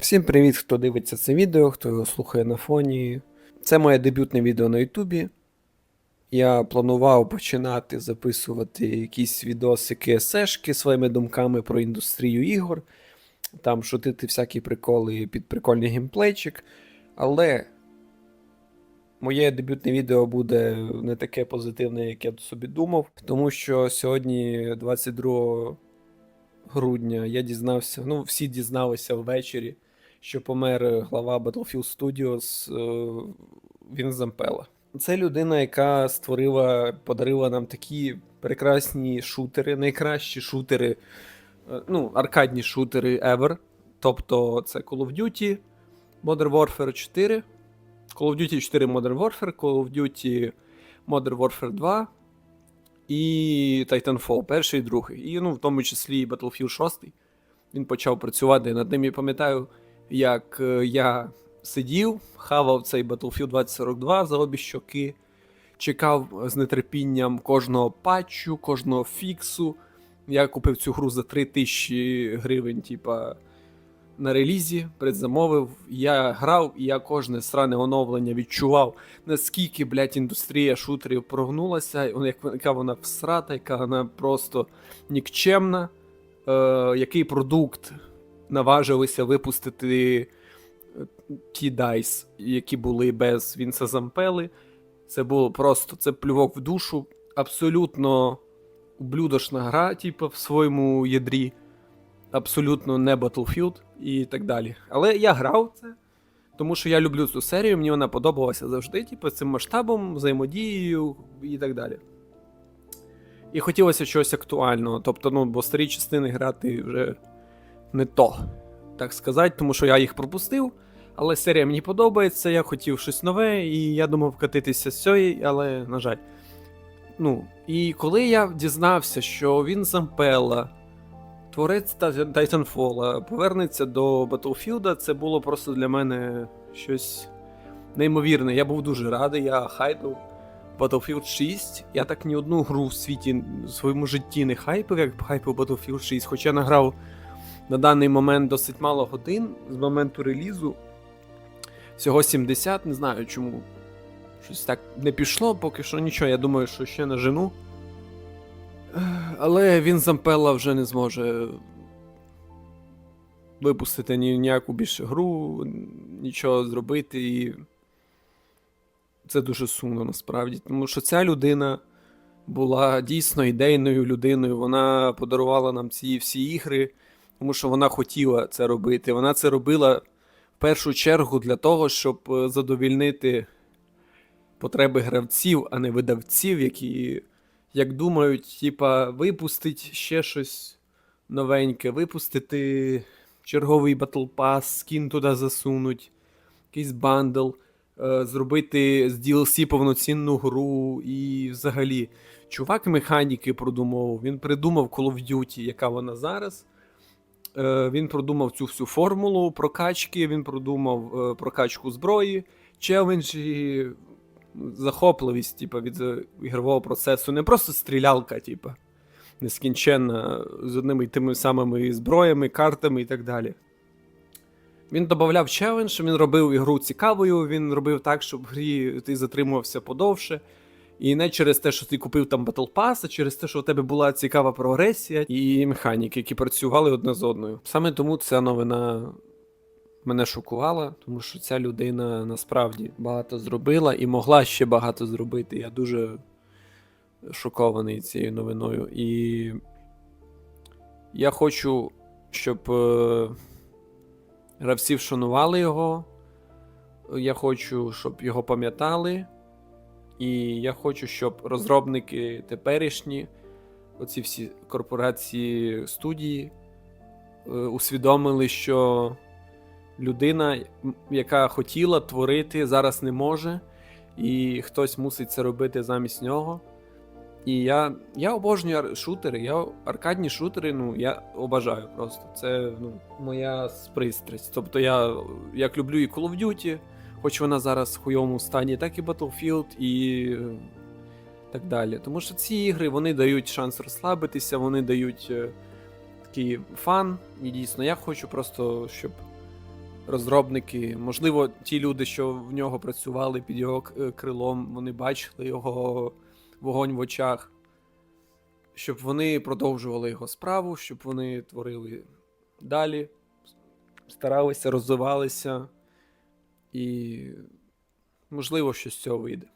Всім привіт, хто дивиться це відео, хто його слухає на фоні. Це моє дебютне відео на Ютубі. Я планував починати записувати якісь відосики есешки своїми думками про індустрію ігор, там шутити всякі приколи під прикольний геймплейчик. Але моє дебютне відео буде не таке позитивне, як я собі думав, тому що сьогодні, 22 грудня, я дізнався, ну, всі дізналися ввечері, що помер глава Battlefield Studios е, Він Зампела. Це людина, яка створила, подарила нам такі прекрасні шутери, найкращі шутери, е, ну, аркадні шутери ever. Тобто це Call of Duty, Modern Warfare 4, Call of Duty 4 Modern Warfare, Call of Duty Modern Warfare 2 і Titanfall, перший і другий. І ну, в тому числі і Battlefield 6. Він почав працювати над ним. Я пам'ятаю, як е, я сидів, хавав цей Battlefield 2042 за обі щоки, чекав з нетерпінням кожного патчу, кожного фіксу. Я купив цю гру за 3000 гривень, типа. На релізі предзамовив, я грав, і я кожне сране оновлення відчував, наскільки, блядь, індустрія шутерів прогнулася, яка вона всрата, яка вона просто нікчемна, е, який продукт наважилися випустити е, ті DICE, які були без Вінса Зампели. Це було просто це плювок в душу, абсолютно ублюдочна гра, типу, в своєму ядрі абсолютно не Battlefield і так далі. Але я грав це, тому що я люблю цю серію, мені вона подобалася завжди, типу, цим масштабом, взаємодією і так далі. І хотілося чогось актуального. Тобто, ну, бо старі частини грати вже не то, так сказати, тому що я їх пропустив. Але серія мені подобається, я хотів щось нове, і я думав катитися з цієї, але, на жаль. Ну, і коли я дізнався, що він Зампела, творець Titanfall, повернеться до Battlefield, це було просто для мене щось неймовірне. Я був дуже радий, я хайпив Battlefield 6. Я так ні одну гру в світі в своєму житті не хайпив, як хайпив Battlefield 6, хоча награв на даний момент досить мало годин з моменту релізу. Всього 70, не знаю чому. Щось так не пішло, поки що нічого. Я думаю, що ще нажену. Ех, Але він Зампела вже не зможе випустити ні, ніяку більше гру, нічого зробити. І це дуже сумно насправді. Тому що ця людина була дійсно ідейною людиною. Вона подарувала нам ці всі ігри, тому що вона хотіла це робити. Вона це робила в першу чергу для того, щоб е, задовільнити потреби гравців, а не видавців, які, як думають, типа, випустить ще щось новеньке, випустити черговий Battle Pass, скін туди засунуть, якийсь бандл, е, зробити з DLC повноцінну гру і взагалі. Чувак механіки продумав, він придумав Call of Duty, яка вона зараз. Е, Він продумав цю всю формулу прокачки, він продумав е, прокачку зброї, челенджі, захопливість, типу, від е, ігрового процесу. Не просто стрілялка, типу, нескінченна з одними й тими самими зброями, картами і так далі. Він додавав челендж, він робив ігру цікавою, він робив так, щоб в грі ти затримувався подовше. І не через те, що ти купив там Battle Pass, а через те, що у тебе була цікава прогресія і механіки, які працювали одна з одною. Саме тому ця новина мене шокувала, тому що ця людина насправді багато зробила і могла ще багато зробити. Я дуже шокований цією новиною. І я хочу, щоб е, гравці вшанували його. Я хочу, щоб його пам'ятали. І я хочу, щоб розробники теперішні, оці всі корпорації студії, е, усвідомили, що людина, яка хотіла творити, зараз не може, і хтось мусить це робити замість нього. І я, я обожнюю шутери, я аркадні шутери, ну, я обажаю просто. Це ну, моя пристрасть. Тобто я як люблю і Call of Duty, хоч вона зараз в хуйовому стані, так і Battlefield, і е, так далі. Тому що ці ігри вони дають шанс розслабитися, вони дають е, такий фан. І дійсно, я хочу просто, щоб розробники, можливо, ті люди, що в нього працювали під його е, крилом, вони бачили його вогонь в очах, щоб вони продовжували його справу, щоб вони творили далі, старалися, розвивалися, і можливо, що з цього вийде.